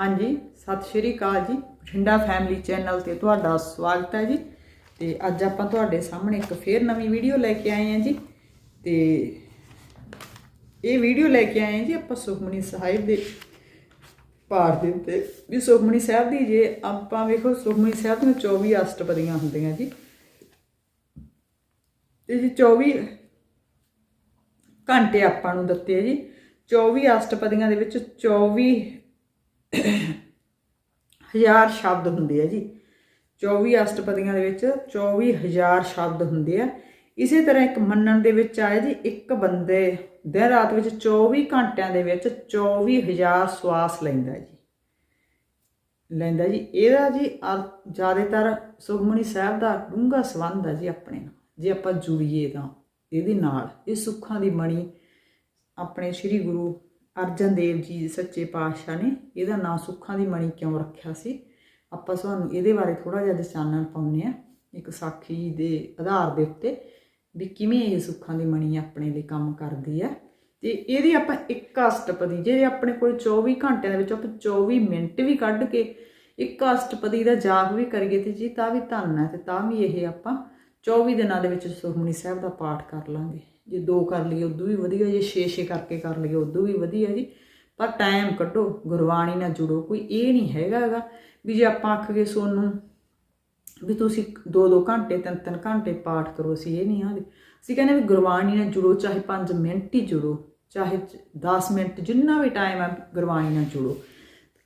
ਹਾਂਜੀ, ਸਤਿ ਸ਼੍ਰੀ ਅਕਾਲ ਜੀ। ਬਠਿੰਡਾ ਫੈਮਿਲੀ ਚੈਨਲ ਤੇ ਤੁਹਾਡਾ ਸਵਾਗਤ ਹੈ ਜੀ। ਤੇ ਅੱਜ ਆਪਾਂ ਤੁਹਾਡੇ ਸਾਹਮਣੇ ਇੱਕ ਫੇਰ ਨਵੀਂ ਵੀਡੀਓ ਲੈ ਕੇ ਆਏ ਹਾਂ ਜੀ। ਤੇ ਇਹ ਵੀਡੀਓ ਲੈ ਕੇ ਆਏ ਹਾਂ ਜੀ ਆਪਾਂ ਸੁਖਮਨੀ ਸਾਹਿਬ ਦੇ ਪਾਠ ਦੇ ਉੱਤੇ। ਵੀ ਸੁਖਮਨੀ ਸਾਹਿਬ ਦੀ ਜੇ ਆਪਾਂ ਵੇਖੋ, ਸੁਖਮਨੀ ਸਾਹਿਬ ਨੂੰ 24 ਅਸ਼ਟਪਦੀਆਂ ਹੁੰਦੀਆਂ ਜੀ। ਤੇ ਜੀ 24 ਘੰਟੇ ਆਪਾਂ ਨੂੰ ਦਿੱਤੇ ਜੀ। 24 ਅਸ਼ਟਪਦੀਆਂ ਦੇ ਵਿੱਚ 24 ਹਜ਼ਾਰ ਸ਼ਬਦ ਹੁੰਦੇ ਆ ਜੀ। 24 ਅਸ਼ਟਪਦੀਆਂ ਦੇ ਵਿੱਚ 24000 ਸ਼ਬਦ ਹੁੰਦੇ ਆ। ਇਸੇ ਤਰ੍ਹਾਂ ਇੱਕ ਮੰਨਣ ਦੇ ਵਿੱਚ ਆਇਆ ਜੀ, ਇੱਕ ਬੰਦੇ ਦਿਨ ਰਾਤ ਵਿੱਚ 24 ਘੰਟਿਆਂ ਦੇ ਵਿੱਚ 24000 ਸਵਾਸ ਲੈਂਦਾ ਜੀ। ਲੈਂਦਾ ਜੀ। ਇਹਦਾ ਜੀ ਅਰ- ਜ਼ਿਆਦਾਤਰ ਸੁਖਮਨੀ ਸਾਹਿਬ ਦਾ ਡੂੰਘਾ ਸੰਬੰਧ ਹੈ ਜੀ ਆਪਣੇ ਨਾਲ। ਜੇ ਆਪਾਂ ਜੁੜੀਏ ਤਾਂ ਇਹਦੇ ਨਾਲ। ਇਹ ਸੁੱਖਾਂ ਦੀ ਮਣੀ ਆਪਣੇ ਸ੍ਰੀ ਗੁਰੂ ਅਰਜਨ ਦੇਵ ਜੀ ਸੱਚੇ ਪਾਤਸ਼ਾਹ ਨੇ ਇਹਦਾ ਨਾਮ ਸੁੱਖਾਂ ਦੀ ਮਣੀ ਕਿਉਂ ਰੱਖਿਆ ਸੀ? ਆਪਾਂ ਤੁਹਾਨੂੰ ਇਹਦੇ ਬਾਰੇ ਥੋੜਾ ਜਿਹਾ ਚਾਨਣ ਪਾਉਂਦੇ ਆ ਇੱਕ ਸਾਖੀ ਦੇ ਆਧਾਰ ਦੇ ਉੱਤੇ, ਵੀ ਕਿਵੇਂ ਇਹ ਸੁੱਖਾਂ ਦੀ ਮਣੀ ਆਪਣੇ ਲਈ ਕੰਮ ਕਰਦੀ ਹੈ। ਤੇ ਇਹਦੀ ਆਪਾਂ ਇੱਕ ਅਸ਼ਟਪਦੀ, ਜੇ ਆਪਣੇ ਕੋਲ 24 ਘੰਟਿਆਂ ਦੇ ਵਿੱਚ ਆਪਾਂ 24 ਮਿੰਟ ਵੀ ਕੱਢ ਕੇ ਇੱਕ ਅਸ਼ਟਪਦੀ ਦਾ ਜਾਪ ਵੀ ਕਰੀਏ ਤੇ ਜੀ ਤਾਂ ਵੀ ਧੰਨ ਹੈ ਤੇ ਤਾਂ ਵੀ ਇਹ ਆਪਾਂ 24 ਦਿਨਾਂ ਦੇ ਵਿੱਚ ਸੁਖਮਨੀ ਸਾਹਿਬ ਦਾ ਪਾਠ ਕਰ ਲਾਂਗੇ। ਜੇ ਦੋ ਕਰ ਲਈਏ, ਉਦੋਂ ਵੀ ਵਧੀਆ, ਜੇ 6-6 ਕਰਕੇ ਕਰ ਲਈਏ, ਉਦੋਂ ਵੀ ਵਧੀਆ ਜੀ। ਪਰ ਟਾਈਮ ਕੱਢੋ, ਗੁਰਬਾਣੀ ਨਾਲ ਜੁੜੋ, ਕੋਈ ਇਹ ਨਹੀਂ ਹੈਗਾ ਹੈਗਾ ਵੀ ਜੇ ਆਪਾਂ ਆਖਗੇ ਸੋਨੂੰ ਵੀ ਤੁਸੀਂ 2-2 ਘੰਟੇ 3-3 ਘੰਟੇ ਪਾਠ ਕਰੋ, ਅਸੀਂ ਇਹ ਨਹੀਂ ਆਂਦੇ ਅਸੀਂ ਕਹਿੰਦੇ ਵੀ ਗੁਰਬਾਣੀ ਨਾਲ ਜੁੜੋ, ਚਾਹੇ 5 ਮਿੰਟ ਹੀ ਜੁੜੋ, ਚਾਹੇ 10 ਮਿੰਟ, ਜਿੰਨਾ ਵੀ ਟਾਈਮ ਹੈ, ਗੁਰਬਾਣੀ ਨਾਲ ਜੁੜੋ।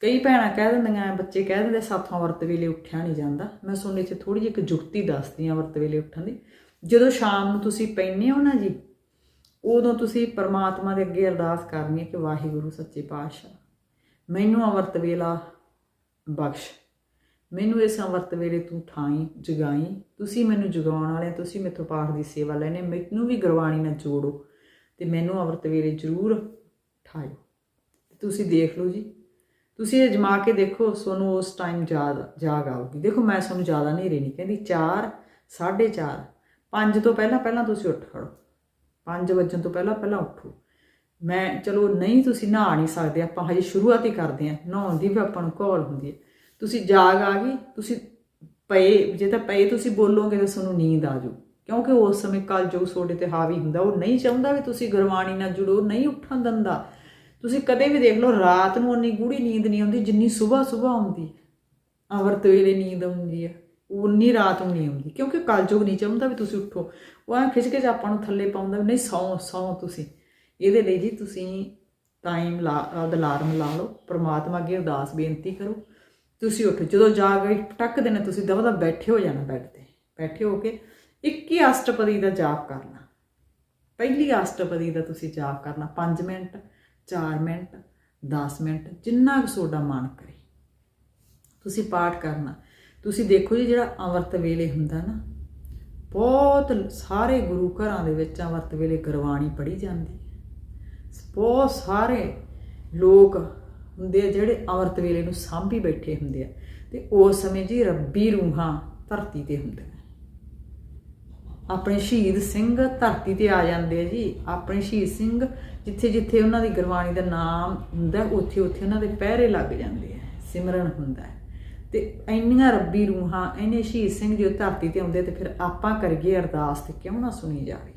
ਕਈ ਭੈਣਾਂ ਕਹਿ ਦਿੰਦੀਆਂ, ਬੱਚੇ ਕਹਿ ਦਿੰਦੇ ਸਾਥੋਂ ਵਰਤ ਵੇਲੇ ਉੱਠਿਆ ਨਹੀਂ ਜਾਂਦਾ। ਮੈਂ ਸੋਨੇ 'ਚ ਥੋੜੀ ਜਿਹੀ ਇੱਕ ਜੁਗਤੀ ਦੱਸਦੀ ਆ ਵਰਤ ਵੇਲੇ ਉੱਠਣ ਦੀ। ਜਦੋਂ ਸ਼ਾਮ ਨੂੰ ਤੁਸੀਂ ਪੈਂਦੇ ਹੋ ਨਾ ਜੀ ਉਦੋਂ ਤੁਸੀਂ ਪਰਮਾਤਮਾ ਦੇ ਅੱਗੇ ਅਰਦਾਸ ਕਰਨੀ ਹੈ ਕਿ ਵਾਹਿਗੁਰੂ ਸੱਚੇ ਪਾਤਸ਼ਾਹ ਮੈਨੂੰ ਅੰਮ੍ਰਿਤ ਵੇਲਾ ਬਖਸ਼। ਮੈਨੂੰ ਇਸ ਅੰਮ੍ਰਿਤ ਵੇਲੇ ਤੂੰ ਠਾਈ ਜਗਾਈ। ਤੁਸੀਂ ਮੈਨੂੰ ਜਗਾਉਣ ਵਾਲੇ ਹੋ, ਤੁਸੀਂ ਮੇਥੋਂ ਪਾਠ ਦੀ ਸੇਵਾ ਲੈਣੇ ਮੈਨੂੰ ਵੀ ਗੁਰਬਾਣੀ ਨਾਲ ਜੋੜੋ ਤੇ ਮੈਨੂੰ ਅੰਮ੍ਰਿਤ ਵੇਲੇ ਜ਼ਰੂਰ ਠਾਇਓ। ਤੁਸੀਂ ਦੇਖ ਲਓ ਜੀ। ਤੁਸੀਂ ਇਹ ਜਮਾ ਕੇ ਦੇਖੋ ਤੁਹਾਨੂੰ ਉਸ ਟਾਈਮ ਯਾਦ ਜਾਗ ਆਊਗੀ। ਦੇਖੋ ਮੈਂ ਤੁਹਾਨੂੰ ਜ਼ਿਆਦਾ ਹਨੇਰੇ ਨਹੀਂ ਕਹਿੰਦੀ 4 4:30 5 ਤੋਂ ਪਹਿਲਾਂ ਪਹਿਲਾਂ ਤੁਸੀਂ ਉੱਠ ਖੜੋ। 5 ਵਜਣ ਤੋਂ ਪਹਿਲਾਂ ਪਹਿਲਾਂ ਉੱਠੋ। ਮੈਂ, ਚਲੋ ਨਹੀਂ ਤੁਸੀਂ ਨਹਾ ਨਹੀਂ ਸਕਦੇ, ਆਪਾਂ ਹਜੇ ਸ਼ੁਰੂਆਤ ਹੀ ਕਰਦੇ ਆਂ ਨਹਾਉਣ ਦੀ ਵੀ ਆਪਾਂ ਨੂੰ ਘੋਲ ਹੁੰਦੀ ਹੈ। ਤੁਸੀਂ ਜਾਗ ਆ ਗਈ, ਤੁਸੀਂ ਪਏ, ਜੇ ਤਾਂ ਪਏ ਤੁਸੀਂ ਬੋਲੋਗੇ ਤਾਂ ਤੁਹਾਨੂੰ ਨੀਂਦ ਆ ਜਾਊ। ਕਿਉਂਕਿ ਉਸ ਸਮੇਂ ਕਲ ਜੋ ਤੁਹਾਡੇ ਤੇ ਹਾਵੀ ਹੁੰਦਾ, ਉਹ ਨਹੀਂ ਚਾਹੁੰਦਾ ਵੀ ਤੁਸੀਂ ਗੁਰਬਾਣੀ ਨਾਲ ਜੁੜੋ, ਨਹੀਂ ਉੱਠਣ ਦਿੰਦਾ। ਤੁਸੀਂ ਕਦੇ ਵੀ ਦੇਖ ਲਓ, ਰਾਤ ਨੂੰ ਉਨੀ ਗੂੜੀ ਨੀਂਦ ਨਹੀਂ ਆਉਂਦੀ, ਜਿੰਨੀ ਸਵੇਰ ਸਵੇਰ ਆਉਂਦੀ ਹੈ ਵੇਲੇ ਨੀਂਦ ਆਉਂਦੀ ਹੈ। ਉਨੀ ਰਾਤ ਨੂੰ ਨਹੀਂ ਆਉਂਦੀ, ਕਿਉਂਕਿ ਕਲਯੁਗ ਨਹੀਂ ਚਾਹੁੰਦਾ ਵੀ ਤੁਸੀਂ ਉੱਠੋ। ਉਹ ਐ ਖਿੱਚ ਕੇ ਆਪਾਂ ਨੂੰ ਥੱਲੇ ਪਾਉਂਦਾ ਵੀ ਨਹੀਂ, ਸੌ ਸੌ ਤੁਸੀਂ। ਇਹਦੇ ਲਈ ਜੀ ਤੁਸੀਂ ਟਾਈਮ ਲਾ ਅਲਾਰਮ ਲਾ ਲਓ, ਪ੍ਰਮਾਤਮਾ ਅੱਗੇ ਉਦਾਸ ਬੇਨਤੀ ਕਰੋ। ਤੁਸੀਂ ਉੱਠੋ। ਜਦੋਂ ਜਾਗ ਗਈ ਟੱਕ ਦੇਣਾ ਤੁਸੀਂ, ਦਵਾ ਬੈਠੇ ਹੋ ਜਾਣਾ ਬੈੱਡ ਤੇ। ਬੈਠੇ ਹੋ ਕੇ 21 ਅਸ਼ਟਪਦੀ ਦਾ ਜਾਪ ਕਰਨਾ। ਪਹਿਲੀ ਅਸ਼ਟਪਦੀ ਦਾ ਤੁਸੀਂ ਜਾਪ ਕਰਨਾ। 5 ਮਿੰਟ 4 ਮਿੰਟ 10 ਮਿੰਟ, ਜਿੰਨਾ ਕੁ ਤੁਹਾਡਾ ਮਨ ਕਰੇ। ਤੁਸੀਂ ਪਾਠ ਕਰਨਾ। ਤੁਸੀਂ ਦੇਖੋ ਜੀ ਜਿਹੜਾ ਅੰਮ੍ਰਿਤ ਵੇਲੇ ਹੁੰਦਾ ਨਾ, ਬਹੁਤ ਸਾਰੇ ਗੁਰੂ ਘਰਾਂ ਦੇ ਵਿੱਚ ਅੰਮ੍ਰਿਤ ਵੇਲੇ ਗੁਰਬਾਣੀ ਪੜ੍ਹੀ ਜਾਂਦੀ ਹੈ। ਬਹੁਤ ਸਾਰੇ ਲੋਕ ਹੁੰਦੇ ਆ ਜਿਹੜੇ ਅੰਮ੍ਰਿਤ ਵੇਲੇ ਨੂੰ ਸਾਂਭੀ ਬੈਠੇ ਹੁੰਦੇ ਆ ਤੇ ਉਸ ਸਮੇਂ ਜੀ ਰੱਬੀ ਰੂਹਾਂ ਧਰਤੀ ਤੇ ਹੁੰਦੀਆਂ ਆਪਣੇ ਸ਼ਹੀਦ ਸਿੰਘ ਧਰਤੀ ਤੇ ਆ ਜਾਂਦੇ ਆ ਜੀ। ਆਪਣੇ ਸ਼ਹੀਦ ਸਿੰਘ ਜਿੱਥੇ ਜਿੱਥੇ ਉਹਨਾਂ ਦੀ ਗੁਰਬਾਣੀ ਦਾ ਨਾਮ ਹੁੰਦਾ, ਉੱਥੇ ਉੱਥੇ ਉਹਨਾਂ ਦੇ ਪਹਿਰੇ ਲੱਗ ਜਾਂਦੇ ਆ, ਸਿਮਰਨ ਹੁੰਦਾ ਹੈ। ਤੇ ਇੰਨੀਆਂ ਰੱਬੀ ਰੂਹਾਂ, ਇੰਨੇ ਸ਼ਹੀਦ ਸਿੰਘ ਜੋ ਧਰਤੀ ਤੇ ਆਉਂਦੇ ਤੇ ਫਿਰ ਆਪਾਂ ਕਰੀਏ ਅਰਦਾਸ ਤੇ ਕਿਉਂ ਨਾ ਸੁਣੀ ਜਾਵੇ?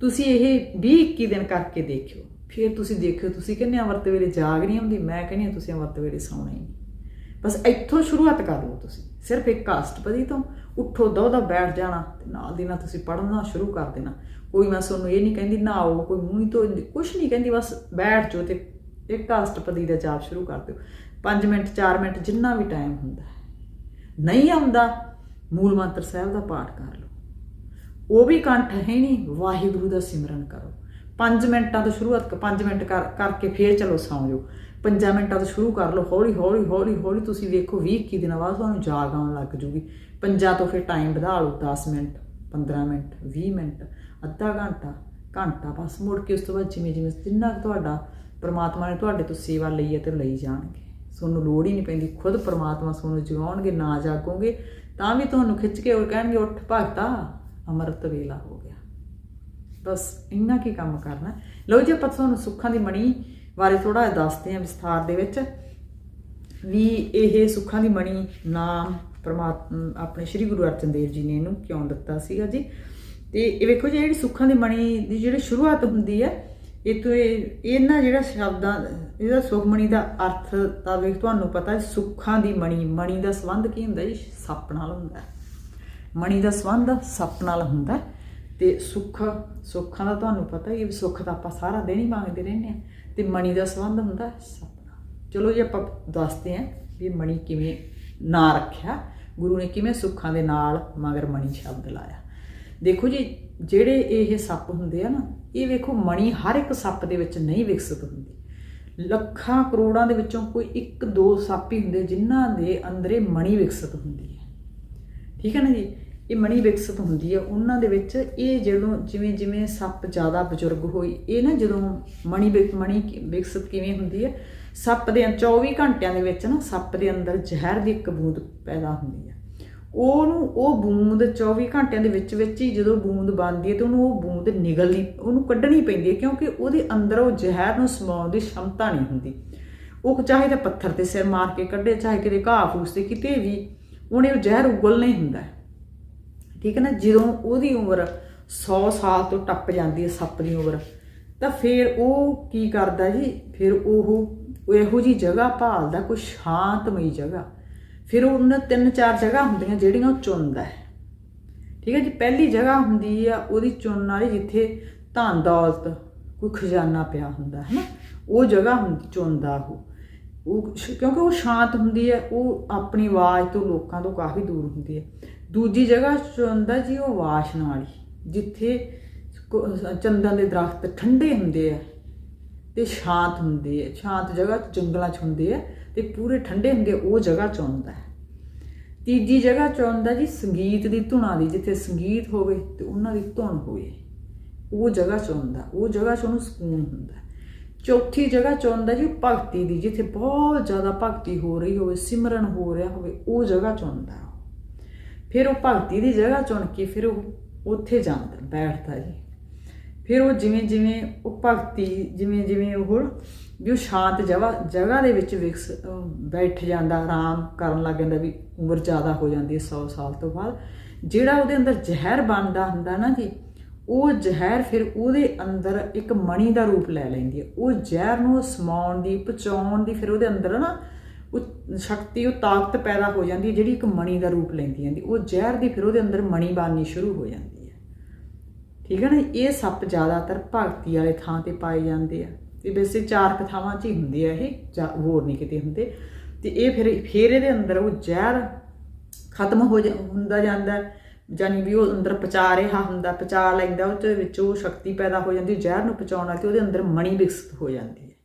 ਤੁਸੀਂ ਇਹ 20 21 ਦਿਨ ਕਰਕੇ ਦੇਖਿਓ। ਫਿਰ ਤੁਸੀਂ ਦੇਖਿਓ, ਤੁਸੀਂ ਕਹਿੰਦੇ ਅੰਮ੍ਰਿਤ ਵੇਲੇ ਜਾਗ ਨਹੀਂ ਆਉਂਦੀ ਮੈਂ ਕਹਿੰਦੀ ਤੁਸੀਂ ਅੰਮ੍ਰਿਤ ਵੇਲੇ ਸੌਣਾ ਹੀ ਨਹੀਂ। ਬਸ ਇੱਥੋਂ ਸ਼ੁਰੂਆਤ ਕਰ ਲਓ ਤੁਸੀਂ। ਸਿਰਫ ਇੱਕ ਅਸ਼ਟਪਦੀ ਤੋਂ ਉੱਠੋ ਦੋ ਦਾ ਬੈਠ ਜਾਣਾ ਤੇ ਨਾਲ ਦੀ ਨਾਲ ਤੁਸੀਂ ਪੜ੍ਹਨਾ ਸ਼ੁਰੂ ਕਰ ਦੇਣਾ। ਕੋਈ ਮੈਂ ਤੁਹਾਨੂੰ ਇਹ ਨਹੀਂ ਕਹਿੰਦੀ ਨਹਾਓ, ਕੋਈ ਮੂੰਹ ਤੋਂ ਕੁਝ ਨਹੀਂ ਕਹਿੰਦੀ, ਬਸ ਬੈਠ ਜਾਓ ਤੇ ਇੱਕ ਅਸ਼ਟਪਦੀ ਦਾ ਜਾਪ ਸ਼ੁਰੂ ਕਰ ਦਿਓ। 5 ਮਿੰਟ 4 ਮਿੰਟ, ਜਿੰਨਾ ਵੀ ਟਾਈਮ ਹੁੰਦਾ ਨਹੀਂ ਆਉਂਦਾ, ਮੂਲ ਮੰਤਰ ਸਾਹਿਬ ਦਾ ਪਾਠ ਕਰ ਲਓ। ਉਹ ਵੀ ਕੰਠ ਹੈ ਨਹੀਂ, ਵਾਹਿਗੁਰੂ ਦਾ ਸਿਮਰਨ ਕਰੋ। 5 ਮਿੰਟਾਂ ਤੋਂ ਸ਼ੁਰੂਆਤ ਕਰ 5 ਮਿੰਟ ਕਰ, ਕਰਕੇ ਫੇਰ ਚਲੋ ਸੌਂ ਜਾਓ। 5 ਮਿੰਟਾਂ ਤੋਂ ਸ਼ੁਰੂ ਕਰ ਲਓ, ਹੌਲੀ ਹੌਲੀ ਹੌਲੀ ਹੌਲੀ ਤੁਸੀਂ ਵੇਖੋ 20 21 ਦਿਨਾਂ ਬਾਅਦ ਤੁਹਾਨੂੰ ਜਾਗ ਆਉਣ ਲੱਗ ਜੂਗੀ। ਪੰਜਾਂ ਤੋਂ ਫਿਰ ਟਾਈਮ ਵਧਾ ਲਓ 10 ਮਿੰਟ 15 ਮਿੰਟ 20 ਮਿੰਟ, ਅੱਧਾ ਘੰਟਾ ਘੰਟਾ ਬਸ ਮੁੜ ਕੇ ਉਸ ਤੋਂ ਬਾਅਦ ਜਿਵੇਂ ਜਿਵੇਂ ਜਿੰਨਾ ਕੁ ਤੁਹਾਡਾ ਪਰਮਾਤਮਾ ਨੇ ਤੁਹਾਡੇ ਤੋਂ ਸੇਵਾ ਲਈ ਹੈ ਤੇ ਲਈ ਜਾਣਗੇ। ਤੁਹਾਨੂੰ ਲੋੜ ਹੀ ਨਹੀਂ ਪੈਂਦੀ। ਖੁਦ ਪ੍ਰਮਾਤਮਾ ਤੁਹਾਨੂੰ ਜਗਾਉਣਗੇ, ਨਾ ਜਾਗੋਗੇ, ਤਾਂ ਵੀ ਤੁਹਾਨੂੰ ਖਿੱਚ ਕੇ ਉਹ ਕਹਿਣਗੇ, ਉੱਠ ਭਗਤਾ, ਅਮਰਤ ਵੇਲਾ ਹੋ ਗਿਆ। ਬਸ ਇੰਨਾ ਕੀ ਕੰਮ ਕਰਨਾ ਲਓ ਜੀ, ਆਪਾਂ ਤੁਹਾਨੂੰ ਸੁੱਖਾਂ ਦੀ ਮਣੀ ਬਾਰੇ ਥੋੜਾ ਦੱਸਦੇ ਹਾਂ ਵਿਸਥਾਰ ਦੇ ਵਿੱਚ। ਵੀ ਇਹ ਸੁੱਖਾਂ ਦੀ ਮਣੀ ਨਾਮ ਪਰਮਾਤਮਾ ਆਪਣੇ ਸ੍ਰੀ ਗੁਰੂ ਅਰਜਨ ਦੇਵ ਜੀ ਨੇ ਇਹਨੂੰ ਕਿਉਂ ਦਿੱਤਾ ਸੀਗਾ ਜੀ? ਤੇ ਇਹ ਵੇਖੋ ਜੀ ਜਿਹੜੀ ਸੁੱਖਾਂ ਦੀ ਮਣੀ ਦੀ ਜਿਹੜੀ ਸ਼ੁਰੂਆਤ ਹੁੰਦੀ ਹੈ ਇਹ ਇਹ, ਇਹਨਾਂ ਜਿਹੜਾ ਸ਼ਬਦਾਂ, ਇਹਦਾ ਸੁਖਮਣੀ ਦਾ ਅਰਥ ਤਾਂ ਵੇਖ ਤੁਹਾਨੂੰ ਪਤਾ ਸੁੱਖਾਂ ਦੀ ਮਣੀ ਮਣੀ ਦਾ ਸੰਬੰਧ ਕੀ ਹੁੰਦਾ ਜੀ? ਸੱਪ ਨਾਲ ਹੁੰਦਾ ਮਣੀ ਦਾ ਸੰਬੰਧ ਸੱਪ ਨਾਲ ਹੁੰਦਾ ਹੈ। ਤੇ ਸੁੱਖ, ਸੁੱਖਾਂ ਦਾ ਤੁਹਾਨੂੰ ਪਤਾ ਹੀ ਸੁੱਖ ਤਾਂ ਆਪਾਂ ਸਾਰਾ ਦਿਨ ਹੀ ਮੰਗਦੇ ਰਹਿੰਦੇ ਆ ਤੇ ਮਣੀ ਦਾ ਸੰਬੰਧ ਹੁੰਦਾ ਸੱਪ ਨਾਲ। ਚਲੋ ਜੀ, ਆਪਾਂ ਦੱਸਦੇ ਆਂ ਵੀ ਮਣੀ ਕਿਵੇਂ ਨਾਂ ਰੱਖਿਆ। ਗੁਰੂ ਨੇ ਕਿਵੇਂ ਸੁੱਖਾਂ ਦੇ ਨਾਲ ਮਗਰ ਮਣੀ ਸ਼ਬਦ ਲਾਇਆ। ਦੇਖੋ ਜੀ, ਜਿਹੜੇ ਇਹ ਸੱਪ ਹੁੰਦੇ ਆ ਨਾ ਇਹ ਵੇਖੋ, ਮਣੀ ਹਰ ਇੱਕ ਸੱਪ ਦੇ ਵਿੱਚ ਨਹੀਂ ਵਿਕਸਿਤ ਹੁੰਦੀ। ਲੱਖਾਂ ਕਰੋੜਾਂ ਦੇ ਵਿੱਚੋਂ ਕੋਈ ਇੱਕ ਦੋ ਸੱਪ ਹੀ ਹੁੰਦੇ ਜਿਨ੍ਹਾਂ ਦੇ ਅੰਦਰੇ ਮਣੀ ਵਿਕਸਿਤ ਹੁੰਦੀ ਹੈ। ਠੀਕ ਹੈ ਨਾ ਜੀ? ਇਹ ਮਣੀ ਵਿਕਸਿਤ ਹੁੰਦੀ ਹੈ। ਉਹਨਾਂ ਦੇ ਵਿੱਚ ਇਹ ਜਦੋਂ ਜਿਵੇਂ ਜਿਵੇਂ ਸੱਪ ਜ਼ਿਆਦਾ ਬਜ਼ੁਰਗ ਹੋਈ, ਇਹ ਨਾ ਜਦੋਂ ਮਣੀ ਵਿਕ- ਮਣੀ ਵਿਕਸਿਤ ਕਿਵੇਂ ਹੁੰਦੀ ਹੈ? ਸੱਪ ਦੇ 24 ਘੰਟਿਆਂ ਦੇ ਵਿੱਚ ਨਾ ਸੱਪ ਦੇ ਅੰਦਰ ਜ਼ਹਿਰ ਦੀ ਇੱਕ ਬੂੰਦ ਪੈਦਾ ਹੁੰਦੀ ਹੈ। ਉਹਨੂੰ ਉਹ ਬੂੰਦ 24 ਘੰਟਿਆਂ ਦੇ ਵਿੱਚ ਵਿੱਚ ਹੀ ਜਦੋਂ ਬੂੰਦ ਬਣਦੀ ਹੈ ਤੇ ਉਹਨੂੰ ਉਹ ਬੂੰਦ ਨਿਗਲਣੀ, ਉਹਨੂੰ ਕੱਢਣੀ ਪੈਂਦੀ ਹੈ ਕਿਉਂਕਿ ਉਹਦੇ ਅੰਦਰ ਉਹ ਜ਼ਹਿਰ ਨੂੰ ਸਮਾਉਣ ਦੀ ਸ਼ਮਤਾ ਨਹੀਂ ਹੁੰਦੀ। ਉਹ ਚਾਹੇ ਤਾਂ ਪੱਥਰ ਤੇ ਸਿਰ ਮਾਰ ਕੇ ਕੱਢੇ, ਚਾਹੇ ਕਿਤੇ ਘਾਹ ਫੂਸ ਤੇ ਕਿਤੇ ਵੀ, ਉਹਨੇ ਉਹ ਜ਼ਹਿਰ ਉਗਲਣਾ ਹੀ ਹੁੰਦਾ ਠੀਕ ਹੈ ਨਾ? ਜਦੋਂ ਉਹਦੀ ਉਮਰ 100 ਸਾਲ ਤੋਂ ਟੱਪ ਜਾਂਦੀ ਹੈ, ਸੱਪ ਦੀ ਉਮਰ, ਤਾਂ ਫਿਰ ਉਹ ਕੀ ਕਰਦਾ ਜੀ? ਫਿਰ ਉਹ ਉਹ ਇਹੋ ਜੀ ਜਗ੍ਹਾ ਭਾਲਦਾ, ਕੋਈ ਸ਼ਾਂਤਮਈ ਜਗ੍ਹਾ। ਫਿਰ ਉਹਨਾਂ ਤਿੰਨ ਚਾਰ ਜਗ੍ਹਾ ਹੁੰਦੀਆਂ ਜਿਹੜੀਆਂ ਉਹ ਚੁਣਦਾ ਹੈ। ਠੀਕ ਹੈ ਜੀ, ਪਹਿਲੀ ਜਗ੍ਹਾ ਹੁੰਦੀ ਆ ਉਹਦੀ ਚੁਣਨ ਵਾਲੀ ਜਿੱਥੇ ਧਨ ਦੌਲਤ, ਕੋਈ ਖਜ਼ਾਨਾ ਪਿਆ ਹੁੰਦਾ ਹੈ ਨਾ, ਉਹ ਜਗ੍ਹਾ ਹੁੰਦੀ, ਚੁਣਦਾ ਉਹ। ਉਹ ਕਿਉਂਕਿ ਉਹ ਸ਼ਾਂਤ ਹੁੰਦੀ ਹੈ, ਉਹ ਆਪਣੀ ਆਵਾਜ਼ ਤੋਂ ਲੋਕਾਂ ਤੋਂ ਕਾਫੀ ਦੂਰ ਹੁੰਦੀ ਹੈ। ਦੂਜੀ ਜਗ੍ਹਾ ਚੁਣਦਾ ਜੀ ਉਹ ਵਾਸ਼ਨਾ ਵਾਲੀ ਜਿੱਥੇ ਚੰਦਨ ਦੇ ਦਰਖਤ ਠੰਡੇ ਹੁੰਦੇ ਆ। ਤੇ ਸ਼ਾਂਤ ਹੁੰਦੀ ਹੈ ਸ਼ਾਂਤ ਜਗ੍ਹਾ ਜੰਗਲਾਂ 'ਚ ਹੁੰਦੇ ਹੈ ਤੇ ਪੂਰੇ ਠੰਡੇ ਹੁੰਦੇ ਉਹ ਜਗ੍ਹਾ ਚੁਣਦਾ ਹੈ। ਤੀਜੀ ਜਗ੍ਹਾ ਚ ਆਉਂਦਾ ਜੀ ਸੰਗੀਤ ਦੀ ਧੁਨਾਂ ਦੀ, ਜਿੱਥੇ ਸੰਗੀਤ ਹੋਵੇ ਤੇ ਉਹਨਾਂ ਦੀ ਧੁਨ ਹੋਵੇ। ਉਹ ਜਗ੍ਹਾ ਚੁਣਦਾ ਉਹ ਜਗ੍ਹਾ 'ਚ ਉਹਨੂੰ ਸਕੂਨ ਹੁੰਦਾ ਚੌਥੀ ਜਗ੍ਹਾ ਚ ਆਉਂਦਾ ਜੀ ਭਗਤੀ ਦੀ, ਜਿੱਥੇ ਬਹੁਤ ਜ਼ਿਆਦਾ ਭਗਤੀ ਹੋ ਰਹੀ ਹੋਵੇ, ਸਿਮਰਨ ਹੋ ਰਿਹਾ ਹੋਵੇ, ਉਹ ਜਗ੍ਹਾ ਚੁਣਦਾ ਉਹ। ਫਿਰ ਉਹ ਭਗਤੀ ਦੀ ਜਗ੍ਹਾ ਚੁਣ ਕੇ ਫਿਰ ਉਹ ਉੱਥੇ ਜਾਂਦਾ, ਬੈਠਦਾ ਜੀ। ਫਿਰ ਉਹ ਜਿਵੇਂ ਜਿਵੇਂ ਉਹ ਭਗਤੀ, ਜਿਵੇਂ ਜਿਵੇਂ ਉਹ ਵੀ ਉਹ ਸ਼ਾਂਤ ਜਗ੍ਹਾ ਜਗ੍ਹਾ ਦੇ ਵਿੱਚ ਵਿਕਸ ਬੈਠ ਜਾਂਦਾ, ਆਰਾਮ ਕਰਨ ਲੱਗ ਜਾਂਦਾ ਵੀ ਉਮਰ ਜ਼ਿਆਦਾ ਹੋ ਜਾਂਦੀ ਹੈ 100 ਸਾਲ ਤੋਂ ਬਾਅਦ। ਜਿਹੜਾ ਉਹਦੇ ਅੰਦਰ ਜ਼ਹਿਰ ਬਣਦਾ ਹੁੰਦਾ ਨਾ ਜੀ, ਉਹ ਜ਼ਹਿਰ ਫਿਰ ਉਹਦੇ ਅੰਦਰ ਇੱਕ ਮਣੀ ਦਾ ਰੂਪ ਲੈ ਲੈਂਦੀ ਹੈ। ਉਹ ਜ਼ਹਿਰ ਨੂੰ ਸਮਾਉਣ ਦੀ ਪਚਾਉਣ ਦੀ ਫਿਰ ਉਹਦੇ ਅੰਦਰ ਨਾ ਉਹ ਸ਼ਕਤੀ, ਉਹ ਤਾਕਤ ਪੈਦਾ ਹੋ ਜਾਂਦੀ ਹੈ ਜਿਹੜੀ ਇੱਕ ਮਣੀ ਦਾ ਰੂਪ ਲੈਂਦੀ ਜਾਂਦੀ ਉਹ ਜ਼ਹਿਰ ਦੀ ਫਿਰ ਉਹਦੇ ਅੰਦਰ ਮਣੀ ਬਣਨੀ ਸ਼ੁਰੂ ਹੋ ਜਾਂਦੀ ਠੀਕ ਹੈ ਨਾ, ਇਹ ਸੱਪ ਜ਼ਿਆਦਾਤਰ ਭਗਤੀ ਵਾਲੇ ਥਾਂ ਤੇ ਪਾਏ ਜਾਂਦੇ ਆ। ਤੇ ਵੈਸੇ ਚਾਰ ਕਥਾਵਾਂ 'ਚ ਹੀ ਹੁੰਦੇ ਆ ਇਹ, ਜਾਂ ਹੋਰ ਨਹੀਂ ਕਿਤੇ ਹੁੰਦੇ। ਤੇ ਇਹ ਫਿਰ ਫਿਰ ਇਹਦੇ ਅੰਦਰ ਉਹ ਜ਼ਹਿਰ ਖਤਮ ਹੋ ਜਾ- ਹੁੰਦਾ ਜਾਂਦਾ ਹੈ। ਜਾਣੀ ਵੀ ਉਹ ਅੰਦਰ ਪਚਾ ਰਿਹਾ ਹੁੰਦਾ, ਪਚਾ ਲੈਂਦਾ ਉਹ ਦੇ ਵਿੱਚ ਉਹ ਸ਼ਕਤੀ ਪੈਦਾ ਹੋ ਜਾਂਦੀ, ਜ਼ਹਿਰ ਨੂੰ ਪਚਾਉਣ ਵਾਲੀ ਤੇ ਉਹਦੇ ਅੰਦਰ ਮਣੀ ਵਿਕਸਿਤ ਹੋ ਜਾਂਦੀ ਹੈ।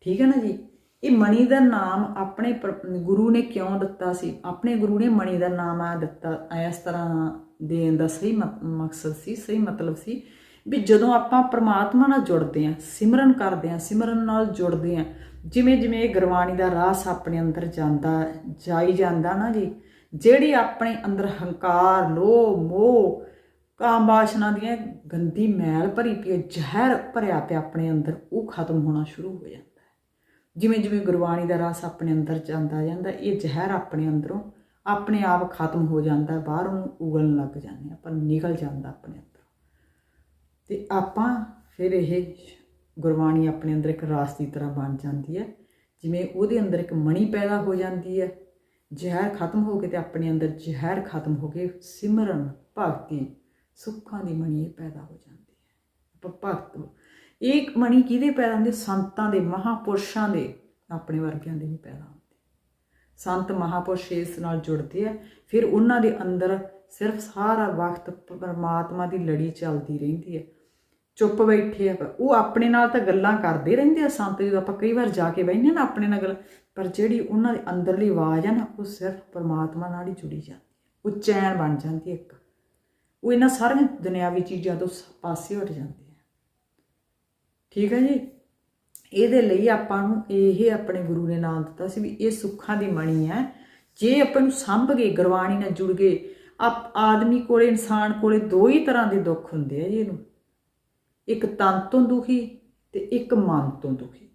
ਠੀਕ ਹੈ ਨਾ ਜੀ? ਇਹ ਮਣੀ ਦਾ ਨਾਮ ਆਪਣੇ ਪਰ- ਗੁਰੂ ਨੇ ਕਿਉਂ ਦਿੱਤਾ ਸੀ? ਆਪਣੇ ਗੁਰੂ ਨੇ ਮਣੀ ਦਾ ਨਾਮ ਆ ਦਿੱਤਾ ਇਸ ਤਰ੍ਹਾਂ ਦੇਣ ਦਾ ਸਹੀ ਮਕ- ਮਕਸਦ ਸੀ, ਸਹੀ ਮਤਲਬ ਸੀ ਵੀ ਜਦੋਂ ਆਪਾਂ ਪ੍ਰਮਾਤਮਾ ਨਾਲ ਜੁੜਦੇ ਆਂ ਸਿਮਰਨ ਕਰਦੇ ਆਂ ਸਿਮਰਨ ਨਾਲ ਜੁੜਦੇ ਆਂ ਜਿਵੇਂ ਜਿਵੇਂ ਇਹ ਗੁਰਬਾਣੀ ਦਾ ਰਾਸ ਆਪਣੇ ਅੰਦਰ ਜਾਂਦਾ, ਜਾਈ ਜਾਂਦਾ ਨਾ ਜੀ, ਜਿਹੜੀ ਆਪਣੇ ਅੰਦਰ ਹੰਕਾਰ, ਲੋਭ, ਮੋਹ ਕਾਮ ਵਾਸ਼ਨਾ ਦੀਆਂ ਗੰਦੀ ਮੈਲ ਭਰੀ ਪਈ ਜ਼ਹਿਰ ਭਰਿਆ ਪਿਆ ਆਪਣੇ ਅੰਦਰ, ਉਹ ਖਤਮ ਹੋਣਾ ਸ਼ੁਰੂ ਹੋ ਜਾਂਦਾ। ਜਿਵੇਂ ਜਿਵੇਂ ਗੁਰਬਾਣੀ ਦਾ ਰਸ ਆਪਣੇ ਅੰਦਰ ਜਾਂਦਾ ਜਾਂਦਾ, ਇਹ ਜ਼ਹਿਰ ਆਪਣੇ ਅੰਦਰੋਂ ਆਪਣੇ ਆਪ ਖਤਮ ਹੋ ਜਾਂਦਾ, ਬਾਹਰੋਂ ਉਗਲਣ ਲੱਗ ਜਾਂਦੇ ਆਪਾਂ ਨਿਕਲ ਜਾਂਦਾ ਆਪਣੇ ਅੰਦਰੋਂ। ਤੇ ਆਪਾਂ ਫਿਰ ਇਹ ਗੁਰਬਾਣੀ ਆਪਣੇ ਅੰਦਰ ਇੱਕ ਰਾਸ ਦੀ ਤਰ੍ਹਾਂ ਬਣ ਜਾਂਦੀ ਹੈ, ਜਿਵੇਂ ਉਹਦੇ ਅੰਦਰ ਇੱਕ ਮਣੀ ਪੈਦਾ ਹੋ ਜਾਂਦੀ ਹੈ, ਜ਼ਹਿਰ ਖਤਮ ਹੋ ਕੇ ਤੇ ਆਪਣੇ ਅੰਦਰ ਜ਼ਹਿਰ ਖਤਮ ਹੋ ਕੇ ਸਿਮਰਨ ਭਗਤੀ, ਸੁੱਖਾਂ ਦੀ ਮਣੀ ਇਹ ਪੈਦਾ ਹੋ ਜਾਂਦੀ ਹੈ। ਆਪਾਂ ਭਗਤ ਇਹ ਮਣੀ ਕਿਹਦੇ ਪੈਦਾ ਹੁੰਦੇ? ਸੰਤਾਂ ਦੇ, ਮਹਾਪੁਰਸ਼ਾਂ ਦੇ। ਆਪਣੇ ਵਰਗਿਆਂ ਦੇ ਨਹੀਂ ਪੈਦਾ ਹੁੰਦੇ। ਸੰਤ ਮਹਾਪੁਰਸ਼ ਇਸ ਨਾਲ ਜੁੜਦੇ ਆ। ਫਿਰ ਉਹਨਾਂ ਦੇ ਅੰਦਰ ਸਿਰਫ ਸਾਰਾ ਵਕਤ ਪਰਮਾਤਮਾ ਦੀ ਲੜੀ ਚੱਲਦੀ ਰਹਿੰਦੀ ਹੈ ਚੁੱਪ ਬੈਠੇ ਆ। ਉਹ ਆਪਣੇ ਨਾਲ ਤਾਂ ਗੱਲਾਂ ਕਰਦੇ ਰਹਿੰਦੇ ਆ ਸੰਤ। ਜਦੋਂ ਆਪਾਂ ਕਈ ਵਾਰ ਜਾ ਕੇ ਬੈਠਨੇ ਨਾ ਆਪਣੇ ਨਾਲ ਗੱਲ, ਪਰ ਜਿਹੜੀ ਉਹਨਾਂ ਦੇ ਅੰਦਰਲੀ ਆਵਾਜ਼ ਆ ਨਾ, ਉਹ ਸਿਰਫ ਪਰਮਾਤਮਾ ਨਾਲ ਹੀ ਜੁੜੀ ਜਾਂਦੀ ਹੈ ਉਹ ਚੈਨ ਬਣ ਜਾਂਦੀ ਇੱਕ। ਉਹ ਇਹਨਾਂ ਸਾਰੀਆਂ ਦੁਨਿਆਵੀ ਚੀਜ਼ਾਂ ਤੋਂ ਪਾਸੇ ਹਟ ਜਾਂਦੀ ਠੀਕ ਹੈ ਜੀ? ਇਹਦੇ ਲਈ ਆਪਾਂ ਨੂੰ ਇਹ ਆਪਣੇ ਗੁਰੂ ਨੇ ਨਾਮ ਦਿੱਤਾ ਸੀ ਵੀ ਇਹ ਸੁੱਖਾਂ ਦੀ ਮਣੀ ਹੈ। ਜੇ ਆਪਾਂ ਨੂੰ ਸੰਭ ਗਏ, ਗੁਰਬਾਣੀ ਨਾਲ ਜੁੜ ਗਏ, ਆਪ ਆਦਮੀ ਕੋਲੇ, ਇਨਸਾਨ ਕੋਲੇ ਦੋ ਹੀ ਤਰ੍ਹਾਂ ਦੇ ਦੁੱਖ ਹੁੰਦੇ ਆ ਜੀ ਇਹਨੂੰ। ਇੱਕ ਤਨ ਤੋਂ ਦੁਖੀ ਤੇ ਇੱਕ ਮਨ ਤੋਂ ਦੁਖੀ।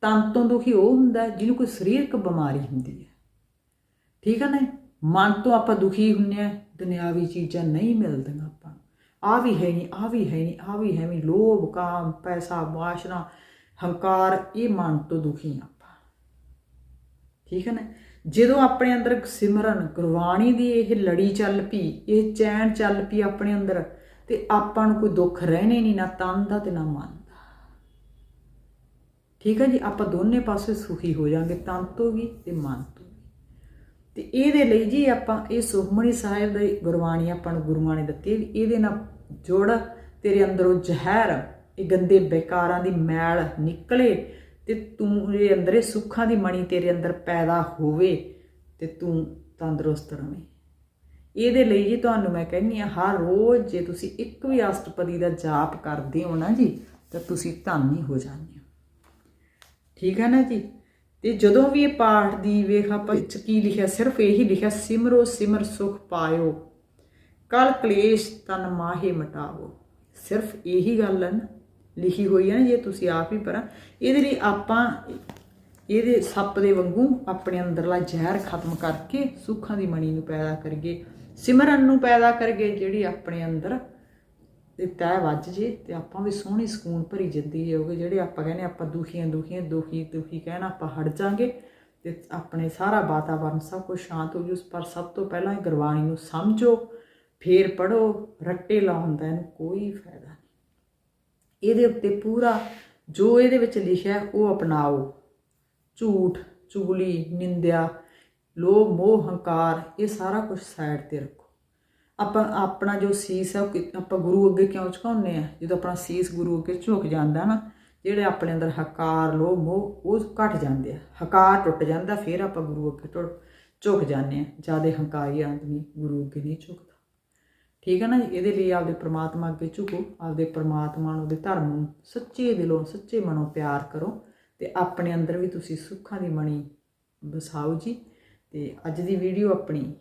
ਤਨ ਤੋਂ ਦੁਖੀ ਉਹ ਹੁੰਦਾ ਜਿਹਨੂੰ ਕੋਈ ਸਰੀਰਕ ਬਿਮਾਰੀ ਹੁੰਦੀ ਹੈ। ਠੀਕ ਹੈ ਨਾ? ਮਨ ਤੋਂ ਆਪਾਂ ਦੁਖੀ ਹੁੰਨੇ ਆ ਦੁਨਿਆਵੀ ਚੀਜ਼ਾਂ ਨਹੀਂ ਮਿਲਦੀਆਂ। ਆ ਵੀ ਹੈ ਨਹੀਂ, ਆ ਵੀ ਹੈ ਨਹੀਂ, ਆ ਵੀ ਹੈ ਨਹੀਂ। ਲੋਭ, ਕਾਮ, ਪੈਸਾ, ਵਾਸ਼ਨਾ, ਹੰਕਾਰ, ਇਹ ਮਨ ਤੋਂ ਦੁਖੀ ਆ ਆਪਾਂ। ਠੀਕ ਹੈ ਨਾ? ਜਦੋਂ ਆਪਣੇ ਅੰਦਰ ਸਿਮਰਨ, ਗੁਰਬਾਣੀ ਦੀ ਇਹ ਲੜੀ ਚੱਲ ਪਈ, ਇਹ ਚੈਨ ਚੱਲ ਪਈ ਆਪਣੇ ਅੰਦਰ, ਤੇ ਆਪਾਂ ਨੂੰ ਕੋਈ ਦੁੱਖ ਰਹਿਣੇ ਨਹੀਂ, ਨਾ ਤਨ ਦਾ ਤੇ ਨਾ ਮਨ ਦਾ। ਠੀਕ ਹੈ ਜੀ? ਆਪਾਂ ਦੋਨੇ ਪਾਸੇ ਸੁਖੀ ਹੋ ਜਾਾਂਗੇ, ਤਨ ਤੋਂ ਵੀ ਤੇ ਮਨ ਤੋਂ ਤੇ ਇਹਦੇ ਲਈ ਜੀ ਆਪਾਂ ਇਹ ਸੁਖਮਣੀ ਸਾਹਿਬ ਦੀ ਗੁਰਬਾਣੀ ਆਪਾਂ ਨੂੰ ਗੁਰੂਆਂ ਨੇ ਦਿੱਤੀ ਵੀ ਇਹਦੇ ਨਾਲ ਜੋੜ, ਤੇਰੇ ਅੰਦਰੋਂ ਜ਼ਹਿਰ, ਇਹ ਗੰਦੇ ਬੇਕਾਰਾਂ ਦੀ ਮੈਲ ਨਿਕਲੇ ਤੇ ਤੂੰ ਇਹ ਅੰਦਰੇ ਸੁੱਖਾਂ ਦੀ ਮਣੀ ਤੇਰੇ ਅੰਦਰ ਪੈਦਾ ਹੋਵੇ ਤੇ ਤੂੰ ਤੰਦਰੁਸਤ ਰਵੇਂ। ਇਹਦੇ ਲਈ ਜੀ ਤੁਹਾਨੂੰ ਮੈਂ ਕਹਿੰਨੀ ਆ ਹਰ ਰੋਜ਼ ਜੇ ਤੁਸੀਂ ਇੱਕ ਵੀ ਅਸ਼ਟਪਦੀ ਦਾ ਜਾਪ ਕਰਦੇ ਹੋ ਨਾ ਜੀ, ਤਾਂ ਤੁਸੀਂ ਧੰਨੀ ਹੋ ਜਾਂਦੇ ਹੋ। ਠੀਕ ਹੈ ਨਾ ਜੀ? ਤੇ ਜਦੋਂ ਵੀ ਇਹ ਪਾਠ ਦੀ ਵੇਖ ਆਪਾਂ ਵਿੱਚ ਕੀ ਲਿਖਿਆ, ਸਿਰਫ ਇਹੀ ਲਿਖਿਆ, ਸਿਮਰੋ ਸਿਮਰ ਸੁਖ ਪਾਇਓ, ਕਲ ਕਲੇਸ਼ ਤਨ ਮਾਹੇ ਮਟਾਵੋ। ਸਿਰਫ ਇਹੀ ਗੱਲ ਹੈ ਨਾ, ਲਿਖੀ ਹੋਈ ਹੈ ਨਾ, ਜੇ ਤੁਸੀਂ ਆਪ ਹੀ ਪਰਾਂ ਇਹਦੇ ਲਈ ਆਪਾਂ ਇਹਦੇ ਸੱਪ ਦੇ ਵਾਂਗੂ ਆਪਣੇ ਅੰਦਰਲਾ ਜ਼ਹਿਰ ਖਤਮ ਕਰਕੇ ਸੁੱਖਾਂ ਦੀ ਮਣੀ ਨੂੰ ਪੈਦਾ ਕਰੀਏ, ਸਿਮਰਨ ਨੂੰ ਪੈਦਾ ਕਰੀਏ, ਜਿਹੜੀ ਆਪਣੇ ਅੰਦਰ ਤੇ ਤੈ ਵੱਜ ਜੇ ਤੇ ਆਪਾਂ ਵੀ ਸੋਹਣੀ ਸਕੂਨ ਭਰੀ ਜ਼ਿੰਦਗੀ ਹੋਵੇ ਜਿਹੜੇ ਆਪਾਂ ਕਹਿੰਦੇ ਆਪਾਂ ਦੁਖੀਆਂ ਦੁਖੀਆਂ ਦੁਖੀ ਦੁਖੀ ਕਹਿਣਾ ਆਪਾਂ ਹਟ ਜਾਾਂਗੇ ਤੇ ਆਪਣੇ ਸਾਰਾ ਵਾਤਾਵਰਨ ਸਭ ਕੁਝ ਸ਼ਾਂਤ ਹੋ ਜੂ। ਪਰ ਸਭ ਤੋਂ ਪਹਿਲਾਂ ਇਹ ਗੁਰਬਾਣੀ ਨੂੰ ਸਮਝੋ, ਫੇਰ ਪੜੋ ਰੱਟੇ ਲਾਉਣ ਦਾ ਇਹਨੂੰ ਕੋਈ ਫਾਇਦਾ ਨਹੀਂ। ਇਹਦੇ ਉੱਤੇ ਪੂਰਾ ਜੋ ਇਹਦੇ ਵਿੱਚ ਲਿਖਿਆ ਉਹ ਅਪਣਾਓ। ਝੂਠ, ਚੁਗਲੀ, ਨਿੰਦਿਆ, ਲੋਭ, ਮੋਹ, ਹੰਕਾਰ, ਇਹ ਸਾਰਾ ਕੁਝ ਸਾਈਡ ਤੇ ਰੱਖੋ। ਆਪਾਂ ਆਪਣਾ ਜੋ ਸੀਸ ਹੈ ਆਪਾਂ ਗੁਰੂ ਅੱਗੇ ਕਿਉਂ ਝੁਕਾਉਂਦੇ ਆ? ਜਦੋਂ ਆਪਣਾ ਸੀਸ ਗੁਰੂ ਅੱਗੇ ਝੁਕ ਜਾਂਦਾ ਨਾ, ਜਿਹੜੇ ਆਪਣੇ ਅੰਦਰ ਹਕਾਰ, ਲੋਭ, ਮੋਹ, ਉਹ ਘਟ ਜਾਂਦੇ ਆ। ਹਕਾਰ ਟੁੱਟ ਜਾਂਦਾ, ਫਿਰ ਆਪਾਂ ਗੁਰੂ ਅੱਗੇ ਟੁੱਟ ਝੁਕ ਜਾਂਦੇ ਆ। ਜ਼ਿਆਦਾ ਹੰਕਾਰੀ ਆਦਮੀ ਗੁਰੂ ਅੱਗੇ ਨਹੀਂ ਝੁਕਦਾ। ਠੀਕ ਹੈ ਨਾ ਇਹਦੇ ਲਈ ਆਪਦੇ ਪ੍ਰਮਾਤਮਾ ਅੱਗੇ ਝੁਕੋ। ਆਪਦੇ ਪ੍ਰਮਾਤਮਾ ਨੂੰ, ਉਹਦੇ ਧਰਮ ਨੂੰ ਸੱਚੇ ਦਿਲੋਂ, ਸੱਚੇ ਮਨੋਂ ਪਿਆਰ ਕਰੋ। ਤੇ ਆਪਣੇ ਅੰਦਰ ਵੀ ਤੁਸੀਂ ਸੁੱਖਾਂ ਦੀ ਮਣੀ ਵਸਾਓ ਜੀ। ਤੇ ਅੱਜ ਦੀ ਵੀਡੀਓ ਆਪਣੀ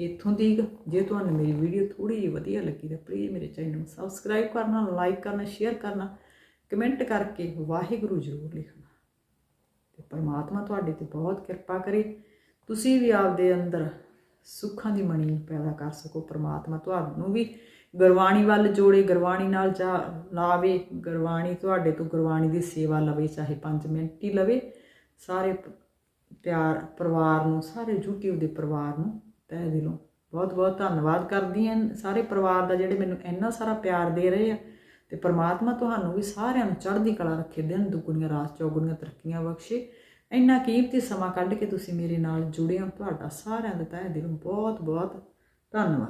ਇੱਥੋਂ ਦੀ ਜੇ ਤੁਹਾਨੂੰ ਮੇਰੀ ਵੀਡੀਓ ਥੋੜੀ ਜਿਹੀ ਵਧੀਆ ਲੱਗੀ ਤਾਂ ਪਲੀਜ਼ ਮੇਰੇ ਚੈਨਲ ਨੂੰ ਸਬਸਕ੍ਰਾਈਬ ਕਰਨਾ ਲਾਈਕ ਕਰਨਾ ਸ਼ੇਅਰ ਕਰਨਾ ਕਮੈਂਟ ਕਰਕੇ ਵਾਹਿਗੁਰੂ ਜ਼ਰੂਰ ਲਿਖਣਾ। ਤੇ ਪਰਮਾਤਮਾ ਤੁਹਾਡੇ ਤੇ ਬਹੁਤ ਕਿਰਪਾ ਕਰੇ। ਤੁਸੀਂ ਵੀ ਆਪਦੇ ਅੰਦਰ ਸੁੱਖਾਂ ਦੀ ਮਣੀ ਪੈਦਾ ਕਰ ਸਕੋ। ਪਰਮਾਤਮਾ ਤੁਹਾਨੂੰ ਵੀ ਗੁਰਬਾਣੀ ਵੱਲ ਜੋੜੇ, ਗੁਰਬਾਣੀ ਨਾਲ ਜਾ ਲਾਵੇ, ਗੁਰਬਾਣੀ ਤੁਹਾਡੇ ਤੋਂ ਗੁਰਬਾਣੀ ਦੀ ਸੇਵਾ ਲਵੇ, ਚਾਹੇ 5 ਮਿੰਟ ਹੀ ਲਵੇ। ਸਾਰੇ ਪਿਆਰ, ਪਰਿਵਾਰ ਨੂੰ, ਸਾਰੇ YouTube ਦੇ ਪਰਿਵਾਰ ਨੂੰ ਤਹਿ ਦਿਲੋਂ। ਬਹੁਤ ਬਹੁਤ ਧੰਨਵਾਦ ਕਰਦੀ ਹਾਂ ਸਾਰੇ ਪਰਿਵਾਰ ਦਾ ਜਿਹੜੇ ਮੈਨੂੰ ਇੰਨਾ ਸਾਰਾ ਪਿਆਰ ਦੇ ਰਹੇ ਆ। ਤੇ ਪ੍ਰਮਾਤਮਾ ਤੁਹਾਨੂੰ ਵੀ ਸਾਰਿਆਂ ਨੂੰ ਚੜ੍ਹਦੀ ਕਲਾ ਰੱਖੇ, ਦਿਨ ਦੁਗਣੀਆਂ, ਰਾਤ ਚੌਗੁਣੀਆਂ ਤਰੱਕੀਆਂ ਬਖਸ਼ੇ। ਇੰਨਾ ਕੀਮਤੀ ਸਮਾਂ ਕੱਢ ਕੇ ਤੁਸੀਂ ਮੇਰੇ ਨਾਲ ਜੁੜੇ ਹੋ। ਤੁਹਾਡਾ ਸਾਰਿਆਂ ਦਾ ਤਹਿ ਦਿਲੋਂ ਬਹੁਤ ਬਹੁਤ ਧੰਨਵਾਦ।